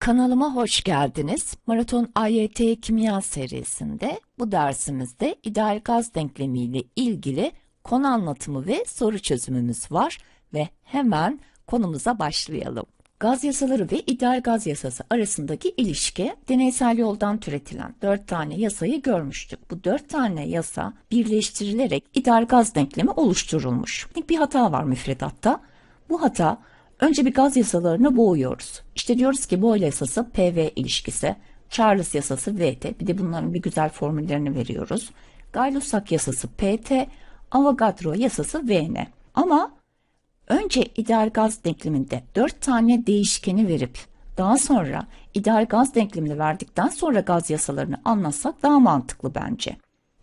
Kanalıma hoş geldiniz. Maraton AYT Kimya serisinde bu dersimizde ideal gaz denklemi ile ilgili konu anlatımı ve soru çözümümüz var ve hemen konumuza başlayalım. Gaz yasaları ve ideal gaz yasası arasındaki ilişki deneysel yoldan türetilen 4 tane yasayı görmüştük. Bu 4 tane yasa birleştirilerek ideal gaz denklemi oluşturulmuş. Bir hata var müfredatta. Bu hata Önce bir gaz yasalarını boğuyoruz. İşte diyoruz ki Boyle yasası PV ilişkisi, Charles yasası VT, bir de bunların bir güzel formüllerini veriyoruz. Gay-Lussac yasası PT, Avogadro yasası VN. Ama önce ideal gaz denkleminde 4 tane değişkeni verip daha sonra ideal gaz denklemini verdikten sonra gaz yasalarını anlatsak daha mantıklı bence.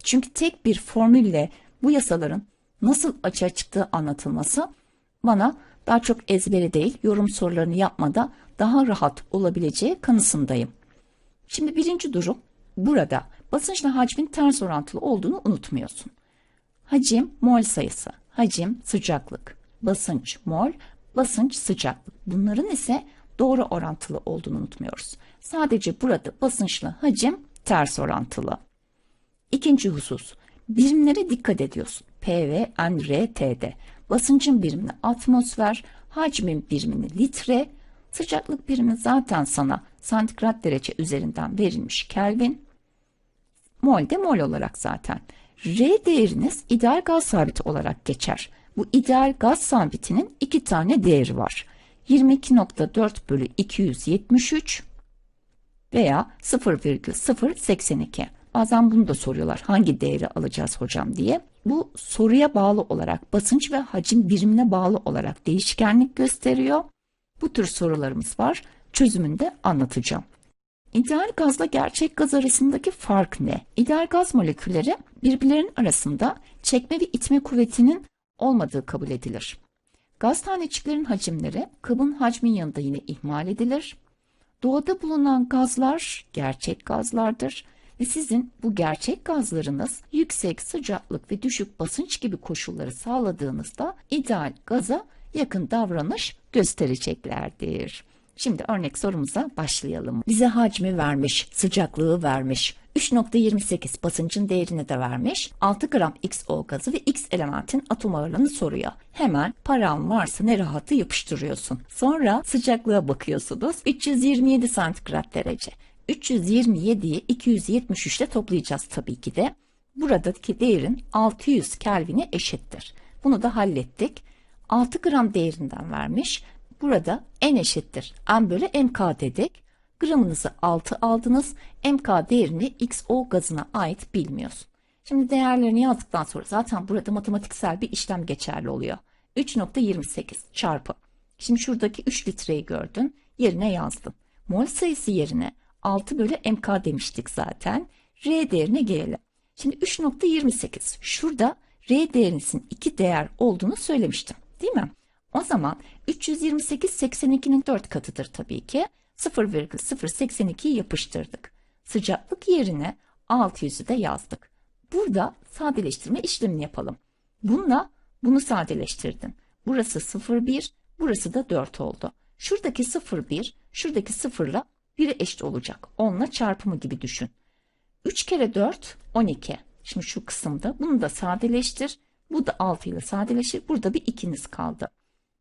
Çünkü tek bir formülle bu yasaların nasıl açığa çıktığı anlatılması bana daha çok ezberi değil, yorum sorularını yapmada daha rahat olabileceği kanısındayım. Şimdi birinci durum, burada basınçla hacmin ters orantılı olduğunu unutmuyorsun. Hacim mol sayısı, hacim sıcaklık, basınç mol, basınç sıcaklık. Bunların ise doğru orantılı olduğunu unutmuyoruz. Sadece burada basınçla hacim ters orantılı. İkinci husus, birimlere dikkat ediyorsun. P ve N, R, T'de. Basıncın birimini atmosfer, hacmin birimini litre, sıcaklık birimi zaten sana santigrat derece üzerinden verilmiş Kelvin. Mol de mol olarak zaten. R değeriniz ideal gaz sabiti olarak geçer. Bu ideal gaz sabitinin iki tane değeri var. 22.4 bölü 273 veya 0,082. Bazen bunu da soruyorlar. Hangi değeri alacağız hocam diye. Bu soruya bağlı olarak basınç ve hacim birimine bağlı olarak değişkenlik gösteriyor. Bu tür sorularımız var. Çözümünü de anlatacağım. İdeal gazla gerçek gaz arasındaki fark ne? İdeal gaz molekülleri birbirlerinin arasında çekme ve itme kuvvetinin olmadığı kabul edilir. Gaz taneciklerin hacimleri kabın hacmin yanında yine ihmal edilir. Doğada bulunan gazlar gerçek gazlardır ve sizin bu gerçek gazlarınız yüksek sıcaklık ve düşük basınç gibi koşulları sağladığınızda ideal gaza yakın davranış göstereceklerdir. Şimdi örnek sorumuza başlayalım. Bize hacmi vermiş, sıcaklığı vermiş, 3.28 basıncın değerini de vermiş. 6 gram XO gazı ve X elementin atom ağırlığını soruyor. Hemen param varsa ne rahatı yapıştırıyorsun. Sonra sıcaklığa bakıyorsunuz. 327 santigrat derece. 327'yi 273 ile toplayacağız tabii ki de. Buradaki değerin 600 Kelvin'e eşittir. Bunu da hallettik. 6 gram değerinden vermiş. Burada n eşittir. m bölü mk dedik. Gramınızı 6 aldınız. mk değerini xo gazına ait bilmiyorsun. Şimdi değerlerini yazdıktan sonra zaten burada matematiksel bir işlem geçerli oluyor. 3.28 çarpı. Şimdi şuradaki 3 litreyi gördün. Yerine yazdın. Mol sayısı yerine 6 bölü mk demiştik zaten. R değerine gelelim. Şimdi 3.28 şurada R değerinizin iki değer olduğunu söylemiştim değil mi? O zaman 328 82'nin 4 katıdır tabii ki. 0,082'yi yapıştırdık. Sıcaklık yerine 600'ü de yazdık. Burada sadeleştirme işlemini yapalım. Bununla bunu sadeleştirdin. Burası 0,1, burası da 4 oldu. Şuradaki 0,1, şuradaki 0 ile 1'e eşit olacak. 10 ile çarpımı gibi düşün. 3 kere 4 12. Şimdi şu kısımda bunu da sadeleştir. Bu da 6 ile sadeleşir. Burada bir 2'niz kaldı.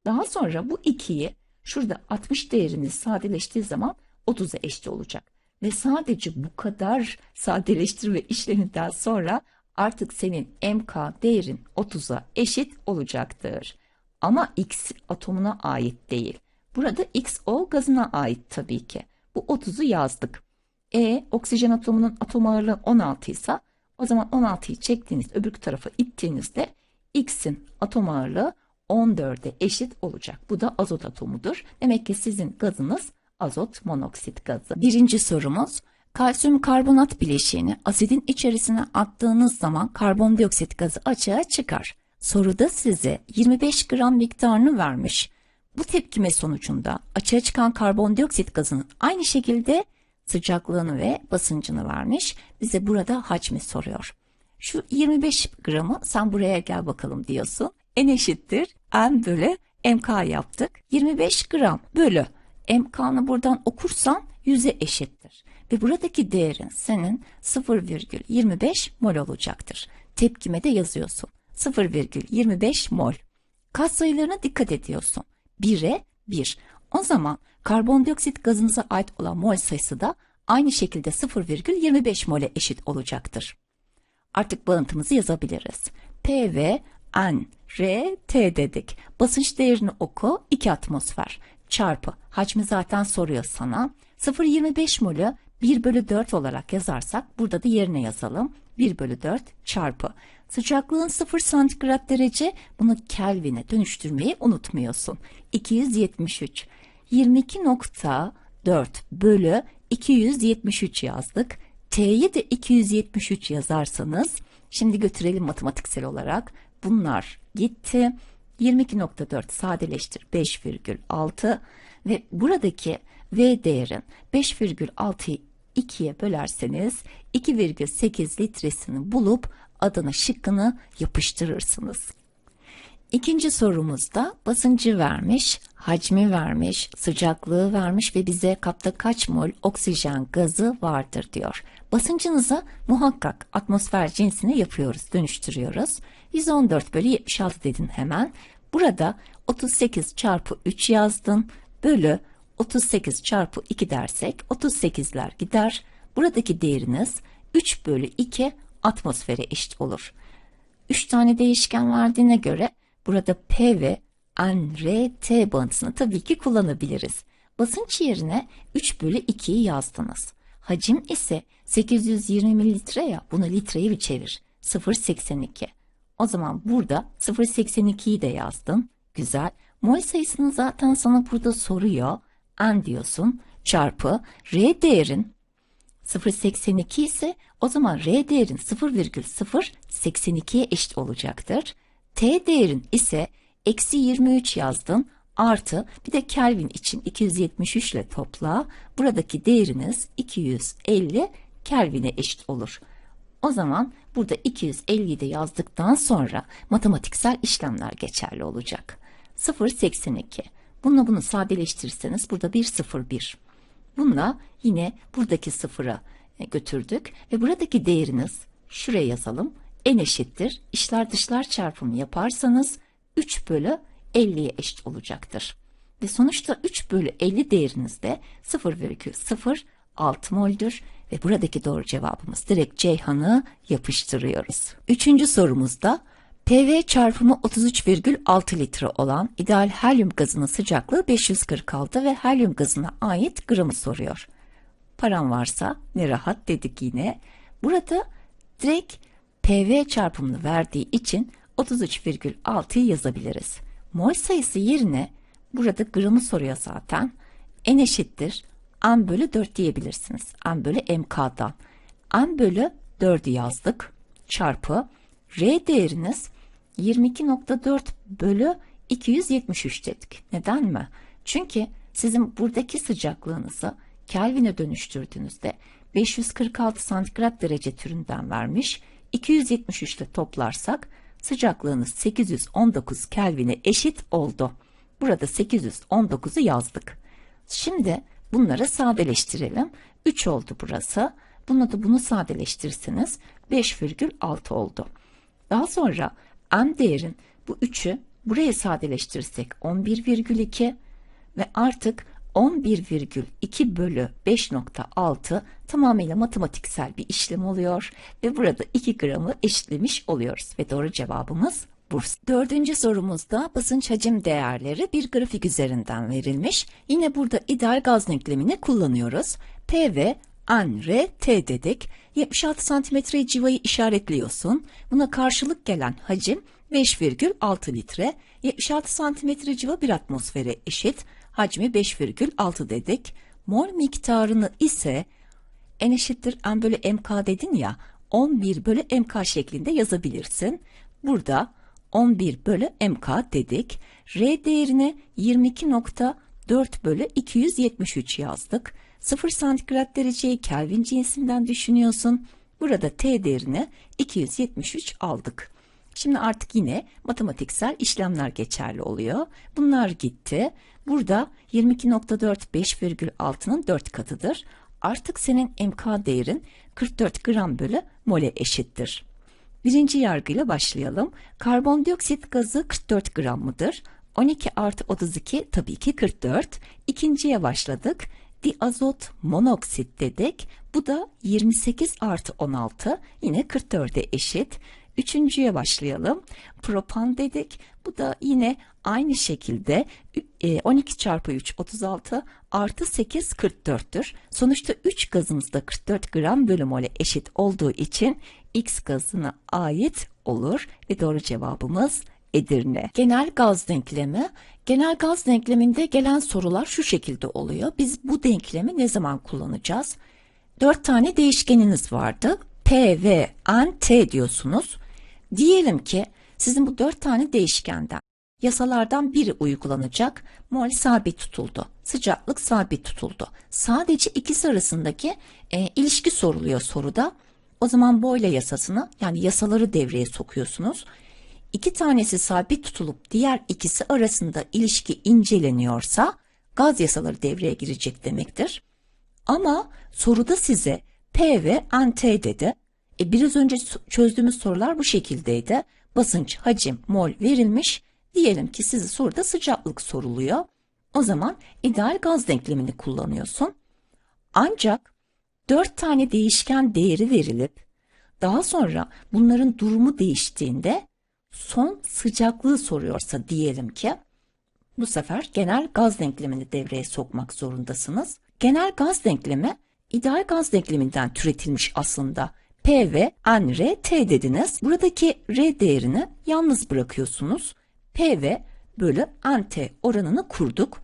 Daha sonra bu 2'yi şurada 60 değeriniz sadeleştiği zaman 30'a eşit olacak. Ve sadece bu kadar sadeleştirme işleminden sonra artık senin MK değerin 30'a eşit olacaktır. Ama X atomuna ait değil. Burada XO gazına ait tabii ki. Bu 30'u yazdık. E oksijen atomunun atom ağırlığı 16 ise o zaman 16'yı çektiğiniz öbür tarafa ittiğinizde X'in atom ağırlığı 14'e eşit olacak. Bu da azot atomudur. Demek ki sizin gazınız azot monoksit gazı. Birinci sorumuz kalsiyum karbonat bileşiğini asidin içerisine attığınız zaman karbondioksit gazı açığa çıkar. Soruda size 25 gram miktarını vermiş. Bu tepkime sonucunda açığa çıkan karbondioksit gazının aynı şekilde sıcaklığını ve basıncını vermiş. Bize burada hacmi soruyor. Şu 25 gramı sen buraya gel bakalım diyorsun. N eşittir N bölü MK yaptık. 25 gram bölü MK'nı buradan okursan 100'e eşittir. Ve buradaki değerin senin 0,25 mol olacaktır. Tepkime de yazıyorsun. 0,25 mol. Kat sayılarına dikkat ediyorsun. 1'e 1. O zaman karbondioksit gazımıza ait olan mol sayısı da aynı şekilde 0,25 mole eşit olacaktır. Artık bağıntımızı yazabiliriz. P ve N, R, T dedik. Basınç değerini oku 2 atmosfer çarpı hacmi zaten soruyor sana. 0,25 molü 1 bölü 4 olarak yazarsak burada da yerine yazalım. 1 bölü 4 çarpı. Sıcaklığın 0 santigrat derece bunu Kelvin'e dönüştürmeyi unutmuyorsun. 273. 22.4 bölü 273 yazdık. T'yi de 273 yazarsanız şimdi götürelim matematiksel olarak. Bunlar gitti. 22.4 sadeleştir 5,6 ve buradaki V değerin 5,6'yı 2'ye bölerseniz 2,8 litresini bulup adına şıkkını yapıştırırsınız. İkinci sorumuzda basıncı vermiş, hacmi vermiş, sıcaklığı vermiş ve bize kapta kaç mol oksijen gazı vardır diyor. Basıncınıza muhakkak atmosfer cinsini yapıyoruz, dönüştürüyoruz. 114 bölü 76 dedin hemen. Burada 38 çarpı 3 yazdın. Bölü 38 çarpı 2 dersek 38'ler gider. Buradaki değeriniz 3 bölü 2 atmosfere eşit olur. 3 tane değişken verdiğine göre burada P ve N, R, T bağıntısını tabii ki kullanabiliriz. Basınç yerine 3 bölü 2'yi yazdınız. Hacim ise 820 mililitre ya bunu litreye bir çevir. 0.82. O zaman burada 0.82'yi de yazdın. Güzel. Mol sayısını zaten sana burada soruyor. N diyorsun çarpı R değerin 0.82 ise o zaman R değerin 0,082'ye eşit olacaktır. T değerin ise eksi 23 yazdın artı bir de Kelvin için 273 ile topla. Buradaki değeriniz 250 Kelvin'e eşit olur. O zaman burada 250'yi de yazdıktan sonra matematiksel işlemler geçerli olacak. 0.82. Bununla bunu sadeleştirirseniz burada 1 0 1. Bununla yine buradaki sıfıra e, götürdük ve buradaki değeriniz şuraya yazalım. N eşittir. İşler dışlar çarpımı yaparsanız 3 bölü 50'ye eşit olacaktır. Ve sonuçta 3 bölü 50 değeriniz de 0,06 moldür ve buradaki doğru cevabımız direkt Ceyhan'ı yapıştırıyoruz. Üçüncü sorumuzda PV çarpımı 33,6 litre olan ideal helyum gazının sıcaklığı 546 ve helyum gazına ait gramı soruyor. Param varsa ne rahat dedik yine. Burada direkt PV çarpımını verdiği için 33,6'yı yazabiliriz. Mol sayısı yerine burada gramı soruyor zaten. N eşittir M bölü 4 diyebilirsiniz. M bölü MK'dan. M bölü 4'ü yazdık. Çarpı R değeriniz 22.4 bölü 273 dedik. Neden mi? Çünkü sizin buradaki sıcaklığınızı Kelvin'e dönüştürdüğünüzde 546 santigrat derece türünden vermiş. 273 ile toplarsak sıcaklığınız 819 Kelvin'e eşit oldu. Burada 819'u yazdık. Şimdi bunları sadeleştirelim. 3 oldu burası. Bunu da bunu sadeleştirirseniz 5,6 oldu. Daha sonra m değerin bu 3'ü buraya sadeleştirirsek 11,2 ve artık 11,2 bölü 5.6 tamamıyla matematiksel bir işlem oluyor ve burada 2 gramı eşitlemiş oluyoruz ve doğru cevabımız Burs. Dördüncü sorumuzda basınç hacim değerleri bir grafik üzerinden verilmiş. Yine burada ideal gaz denklemini kullanıyoruz. P ve N, R, T dedik. 76 santimetre civayı işaretliyorsun. Buna karşılık gelen hacim 5,6 litre. 76 santimetre civa bir atmosfere eşit. Hacmi 5,6 dedik. Mol miktarını ise N eşittir M bölü MK dedin ya 11 bölü MK şeklinde yazabilirsin. Burada 11 bölü MK dedik. R değerini 22.4 bölü 273 yazdık. 0 santigrat dereceyi Kelvin cinsinden düşünüyorsun. Burada T değerini 273 aldık. Şimdi artık yine matematiksel işlemler geçerli oluyor. Bunlar gitti. Burada 22.4 5,6'nın 4 katıdır. Artık senin MK değerin 44 gram bölü mole eşittir. Birinci yargıyla başlayalım. Karbondioksit gazı 44 gram mıdır? 12 artı 32 tabii ki 44. İkinciye başladık. Diazot monoksit dedik. Bu da 28 artı 16 yine 44'e eşit. Üçüncüye başlayalım. Propan dedik. Bu da yine aynı şekilde 12 e, çarpı 3 36 artı 8 44'tür. Sonuçta 3 gazımız da 44 gram bölü mole eşit olduğu için X gazına ait olur ve doğru cevabımız Edirne. Genel gaz denklemi. Genel gaz denkleminde gelen sorular şu şekilde oluyor. Biz bu denklemi ne zaman kullanacağız? 4 tane değişkeniniz vardı. P, V, N, T diyorsunuz. Diyelim ki sizin bu 4 tane değişkenden yasalardan biri uygulanacak. Mol sabit tutuldu. Sıcaklık sabit tutuldu. Sadece ikisi arasındaki e, ilişki soruluyor soruda. O zaman Boyle yasasını yani yasaları devreye sokuyorsunuz. İki tanesi sabit tutulup diğer ikisi arasında ilişki inceleniyorsa gaz yasaları devreye girecek demektir. Ama soruda size P ve NT dedi. E biraz önce çözdüğümüz sorular bu şekildeydi. Basınç, hacim, mol verilmiş. Diyelim ki size soruda sıcaklık soruluyor. O zaman ideal gaz denklemini kullanıyorsun. Ancak 4 tane değişken değeri verilip daha sonra bunların durumu değiştiğinde son sıcaklığı soruyorsa diyelim ki bu sefer genel gaz denklemini devreye sokmak zorundasınız. Genel gaz denklemi ideal gaz denkleminden türetilmiş aslında. P ve N, T dediniz. Buradaki R değerini yalnız bırakıyorsunuz. P ve bölü N, T oranını kurduk.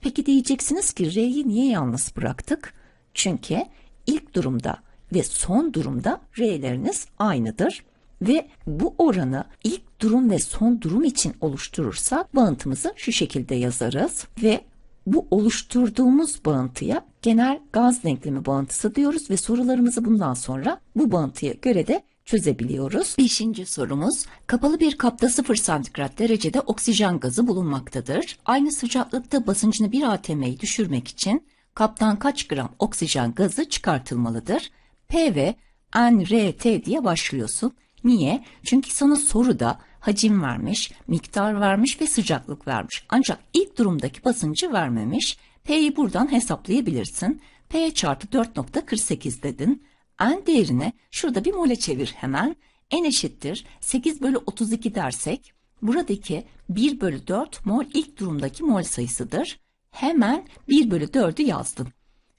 Peki diyeceksiniz ki R'yi niye yalnız bıraktık? Çünkü ilk durumda ve son durumda R'leriniz aynıdır ve bu oranı ilk durum ve son durum için oluşturursak bağıntımızı şu şekilde yazarız ve bu oluşturduğumuz bağıntıya genel gaz denklemi bağıntısı diyoruz ve sorularımızı bundan sonra bu bağıntıya göre de çözebiliyoruz. Beşinci sorumuz, kapalı bir kapta 0 santigrat derecede oksijen gazı bulunmaktadır. Aynı sıcaklıkta basıncını bir atm'yi düşürmek için kaptan kaç gram oksijen gazı çıkartılmalıdır? P ve N, R, T diye başlıyorsun. Niye? Çünkü sana soruda hacim vermiş, miktar vermiş ve sıcaklık vermiş. Ancak ilk durumdaki basıncı vermemiş. P'yi buradan hesaplayabilirsin. P çarpı 4.48 dedin. N değerine şurada bir mole çevir hemen. N eşittir 8 bölü 32 dersek buradaki 1 bölü 4 mol ilk durumdaki mol sayısıdır. Hemen 1 bölü 4'ü yazdım.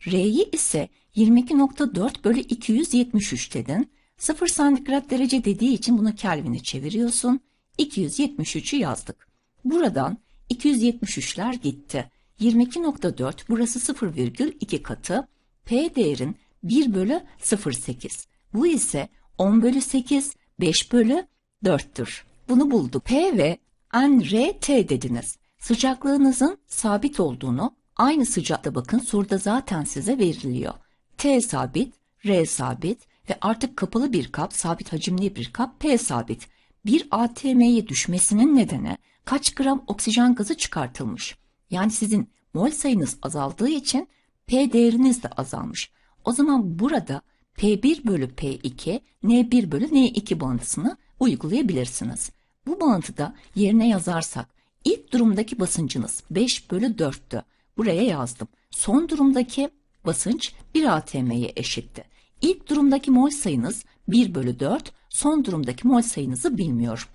R'yi ise 22.4 bölü 273 dedin. 0 santigrat derece dediği için bunu Kelvin'e çeviriyorsun. 273'ü yazdık. Buradan 273'ler gitti. 22.4 burası 0,2 katı. P değerin 1 bölü 0,8. Bu ise 10 bölü 8, 5 bölü 4'tür. Bunu bulduk. P ve N, R, T dediniz. Sıcaklığınızın sabit olduğunu aynı sıcakta bakın soruda zaten size veriliyor. T sabit, R sabit ve artık kapalı bir kap, sabit hacimli bir kap P sabit. Bir ATM'ye düşmesinin nedeni kaç gram oksijen gazı çıkartılmış. Yani sizin mol sayınız azaldığı için P değeriniz de azalmış. O zaman burada P1 bölü P2, N1 bölü N2 bağıntısını uygulayabilirsiniz. Bu bağıntıda yerine yazarsak ilk durumdaki basıncınız 5 bölü 4'tü. Buraya yazdım. Son durumdaki basınç 1 atm'ye eşitti. İlk durumdaki mol sayınız 1 bölü 4, son durumdaki mol sayınızı bilmiyorum.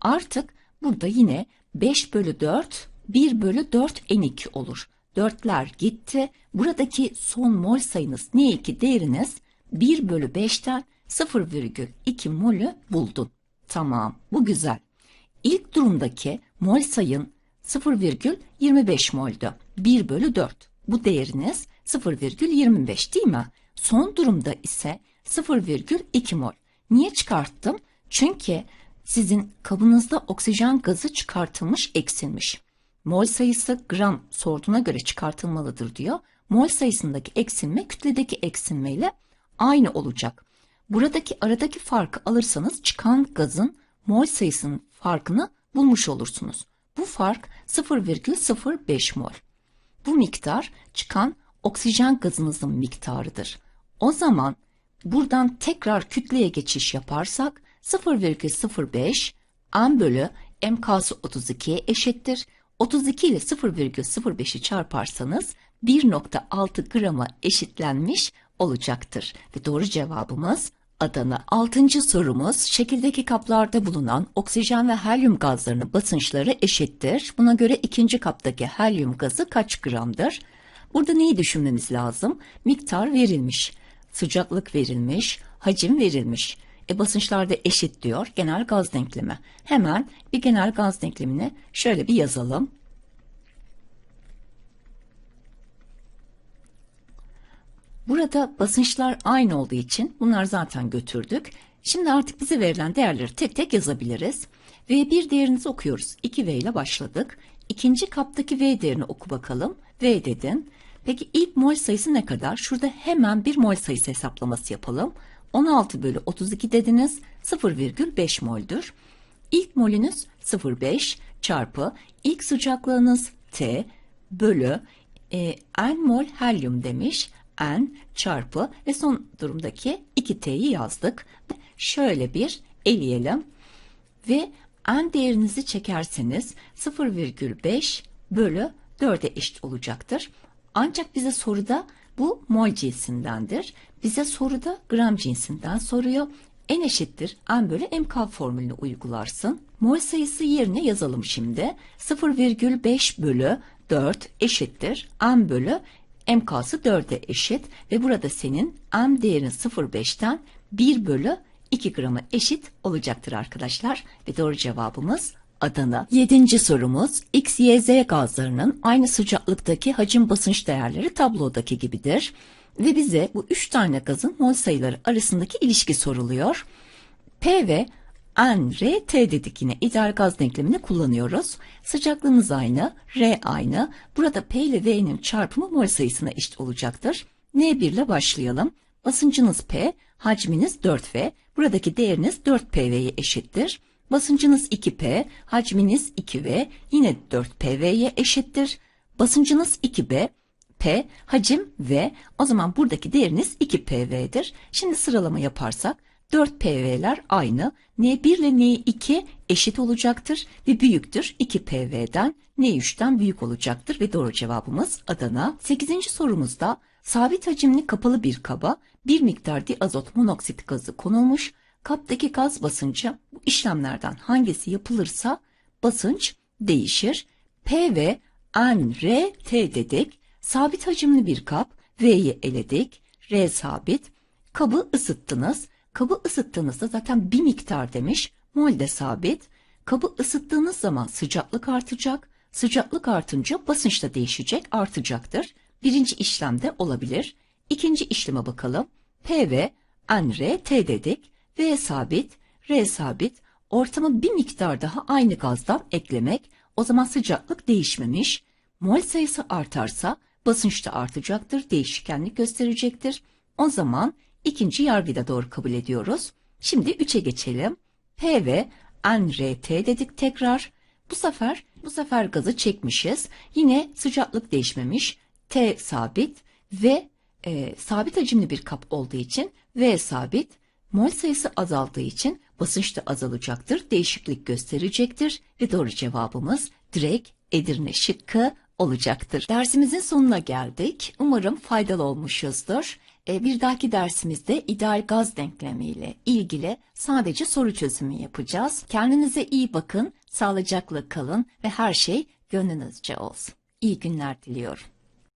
Artık burada yine 5 bölü 4, 1 bölü 4 N2 olur. Dörtler gitti. Buradaki son mol sayınız N2 değeriniz 1 bölü 5'ten 0,2 molü buldun. Tamam bu güzel. İlk durumdaki mol sayın 0,25 moldü. 1 bölü 4. Bu değeriniz 0,25 değil mi? Son durumda ise 0,2 mol. Niye çıkarttım? Çünkü sizin kabınızda oksijen gazı çıkartılmış eksilmiş. Mol sayısı gram sorduğuna göre çıkartılmalıdır diyor. Mol sayısındaki eksilme kütledeki eksilme ile aynı olacak. Buradaki aradaki farkı alırsanız çıkan gazın mol sayısının farkını bulmuş olursunuz. Bu fark 0,05 mol. Bu miktar çıkan oksijen gazınızın miktarıdır. O zaman buradan tekrar kütleye geçiş yaparsak 0,05 m bölü mk'sı 32'ye eşittir. 32 ile 0,05'i çarparsanız 1.6 grama eşitlenmiş olacaktır. Ve doğru cevabımız Adana. Altıncı sorumuz şekildeki kaplarda bulunan oksijen ve helyum gazlarının basınçları eşittir. Buna göre ikinci kaptaki helyum gazı kaç gramdır? Burada neyi düşünmemiz lazım? Miktar verilmiş, sıcaklık verilmiş, hacim verilmiş. E basınçlar da eşit diyor genel gaz denklemi. Hemen bir genel gaz denklemini şöyle bir yazalım. Burada basınçlar aynı olduğu için bunlar zaten götürdük. Şimdi artık bize verilen değerleri tek tek yazabiliriz. V1 değerinizi okuyoruz. 2V ile başladık. İkinci kaptaki V değerini oku bakalım. V dedin. Peki ilk mol sayısı ne kadar? Şurada hemen bir mol sayısı hesaplaması yapalım. 16 bölü 32 dediniz 0,5 moldür. İlk molünüz 0,5 çarpı ilk sıcaklığınız T bölü e, N mol helyum demiş. N çarpı ve son durumdaki 2T'yi yazdık. Şöyle bir eleyelim ve N değerinizi çekerseniz 0,5 bölü 4'e eşit olacaktır. Ancak bize soruda bu mol cinsindendir. Bize soruda gram cinsinden soruyor. N eşittir N bölü MK formülünü uygularsın. Mol sayısı yerine yazalım şimdi. 0,5 bölü 4 eşittir N bölü MK'sı 4'e eşit ve burada senin M değerin 0,5'ten 1 bölü 2 grama eşit olacaktır arkadaşlar. Ve doğru cevabımız Adana. Yedinci sorumuz X, Y, Z gazlarının aynı sıcaklıktaki hacim basınç değerleri tablodaki gibidir. Ve bize bu üç tane gazın mol sayıları arasındaki ilişki soruluyor. P ve N, R, T dedik yine ideal gaz denklemini kullanıyoruz. Sıcaklığımız aynı, R aynı. Burada P ile V'nin çarpımı mol sayısına eşit olacaktır. N1 ile başlayalım. Basıncınız P, hacminiz 4V. Buradaki değeriniz 4PV'ye eşittir. Basıncınız 2P, hacminiz 2V, yine 4PV'ye eşittir. Basıncınız 2B, P, hacim V. O zaman buradaki değeriniz 2PV'dir. Şimdi sıralama yaparsak 4 PV'ler aynı. N1 ile N2 eşit olacaktır ve büyüktür 2 PV'den. N3'ten büyük olacaktır ve doğru cevabımız Adana. 8. sorumuzda sabit hacimli kapalı bir kaba bir miktar diazot monoksit gazı konulmuş. Kaptaki gaz basıncı bu işlemlerden hangisi yapılırsa basınç değişir. P ve N, R, T dedik. Sabit hacimli bir kap. V'yi eledik. R sabit. Kabı ısıttınız. Kabı ısıttığınızda zaten bir miktar demiş. Mol de sabit. Kabı ısıttığınız zaman sıcaklık artacak. Sıcaklık artınca basınç da değişecek, artacaktır. Birinci işlemde olabilir. İkinci işleme bakalım. P ve N, R, T dedik. V sabit, R sabit. Ortama bir miktar daha aynı gazdan eklemek. O zaman sıcaklık değişmemiş. Mol sayısı artarsa basınç da artacaktır, değişkenlik gösterecektir. O zaman ikinci yargıda doğru kabul ediyoruz. Şimdi 3'e geçelim. P ve NRT dedik tekrar. Bu sefer bu sefer gazı çekmişiz. Yine sıcaklık değişmemiş. T sabit ve e, sabit hacimli bir kap olduğu için V sabit. Mol sayısı azaldığı için basınç da azalacaktır. Değişiklik gösterecektir ve doğru cevabımız direkt Edirne şıkkı olacaktır. Dersimizin sonuna geldik. Umarım faydalı olmuşuzdur. E, Bir dahaki dersimizde ideal gaz denklemiyle ilgili sadece soru çözümü yapacağız. Kendinize iyi bakın, sağlıcakla kalın ve her şey gönlünüzce olsun. İyi günler diliyorum.